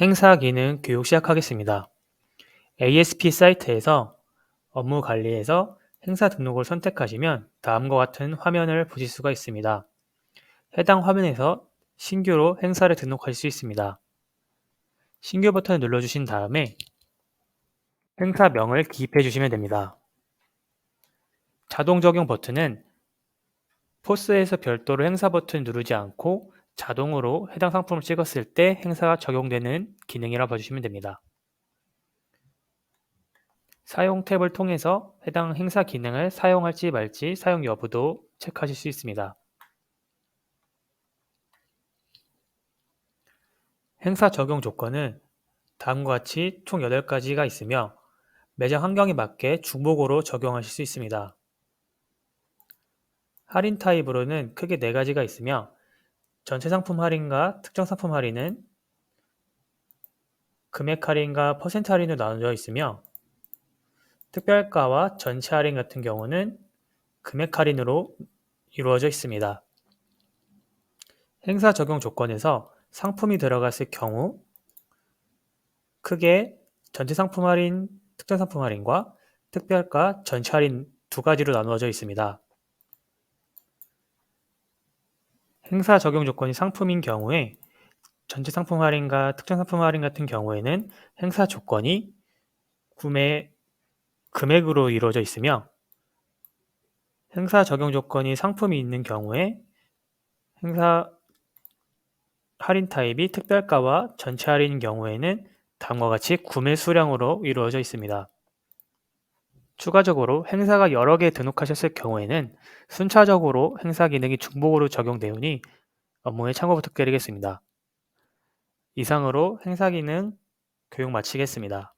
행사 기능 교육 시작하겠습니다. ASP 사이트에서 업무 관리에서 행사 등록을 선택하시면 다음과 같은 화면을 보실 수가 있습니다. 해당 화면에서 신규로 행사를 등록할 수 있습니다. 신규 버튼을 눌러주신 다음에 행사명을 기입해 주시면 됩니다. 자동 적용 버튼은 포스에서 별도로 행사 버튼 누르지 않고 자동으로 해당 상품을 찍었을 때 행사가 적용되는 기능이라 봐주시면 됩니다. 사용 탭을 통해서 해당 행사 기능을 사용할지 말지 사용 여부도 체크하실 수 있습니다. 행사 적용 조건은 다음과 같이 총 8가지가 있으며 매장 환경에 맞게 중복으로 적용하실 수 있습니다. 할인 타입으로는 크게 4가지가 있으며 전체 상품 할인과 특정 상품 할인은 금액 할인과 퍼센트 할인으로 나눠져 있으며 특별가와 전체 할인 같은 경우는 금액 할인으로 이루어져 있습니다. 행사 적용 조건에서 상품이 들어갔을 경우 크게 전체 상품 할인, 특정 상품 할인과 특별가, 전체 할인 두 가지로 나누어져 있습니다. 행사 적용 조건이 상품인 경우에 전체 상품 할인과 특정 상품 할인 같은 경우에는 행사 조건이 구매 금액으로 이루어져 있으며 행사 적용 조건이 상품이 있는 경우에 행사 할인 타입이 특별가와 전체 할인인 경우에는 다음과 같이 구매 수량으로 이루어져 있습니다. 추가적으로 행사가 여러 개 등록하셨을 경우에는 순차적으로 행사 기능이 중복으로 적용되오니 업무에 참고 부탁드리겠습니다. 이상으로 행사 기능 교육 마치겠습니다.